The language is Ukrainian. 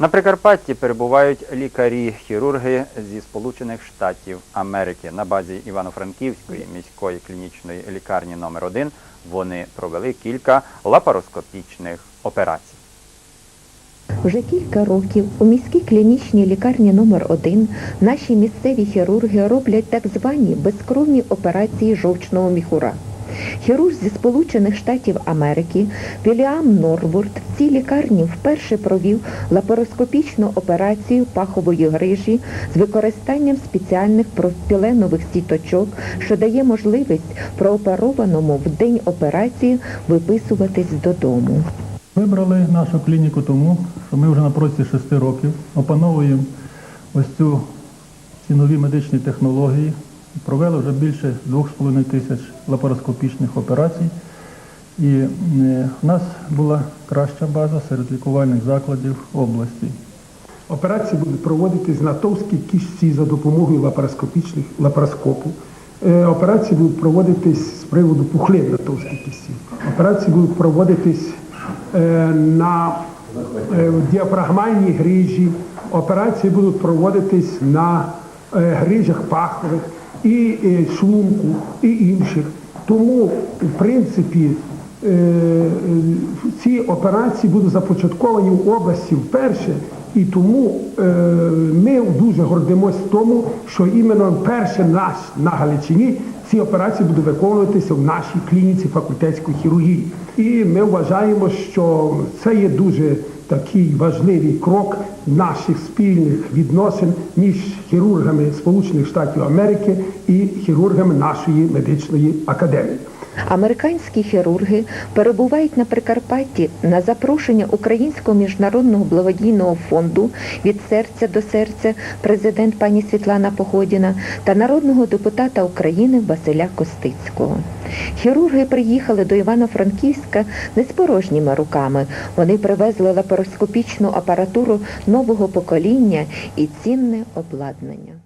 На Прикарпатті перебувають лікарі-хірурги зі Сполучених Штатів Америки. На базі Івано-Франківської міської клінічної лікарні номер 1 вони провели кілька лапароскопічних операцій. Вже кілька років у міській клінічній лікарні номер 1 наші місцеві хірурги роблять так звані безкровні операції жовчного міхура. Хірург зі Сполучених Штатів Америки Віліам Норвурд в цій лікарні вперше провів лапароскопічну операцію пахової грижі з використанням спеціальних пропіленових сіточок, що дає можливість прооперованому в день операції виписуватись додому. Вибрали нашу клініку тому, що ми вже на протязі шести років опановуємо ось цю ці нові медичні технології. Провели вже більше 2,5 тисяч лапароскопічних операцій. І е, в нас була краща база серед лікувальних закладів області. Операції будуть проводитись на товстій кишці за допомогою лапароскопічних лапароскопу. Е, Операції будуть проводитись з приводу пухлин на кишці. Операції будуть проводитись е, на діафрагмальній грижі. Операції будуть проводитись на грижах пахових і е, шлунку, і інших. Тому, в принципі, е, е, ці операції будуть започатковані в області вперше, і тому е, ми дуже гордимося тому, що іменно перше наш на Галичині ці операції будуть виконуватися в нашій клініці факультетської хірургії. І ми вважаємо, що це є дуже такий важливий крок наших спільних відносин між хірургами Сполучених Штатів Америки і хірургами нашої медичної академії. Американські хірурги перебувають на Прикарпатті на запрошення Українського міжнародного благодійного фонду від серця до серця президент пані Світлана Походіна та народного депутата України Василя Костицького. Хірурги приїхали до Івано-Франківська не з порожніми руками. Вони привезли лапароскопічну апаратуру нового покоління і цінне обладнання.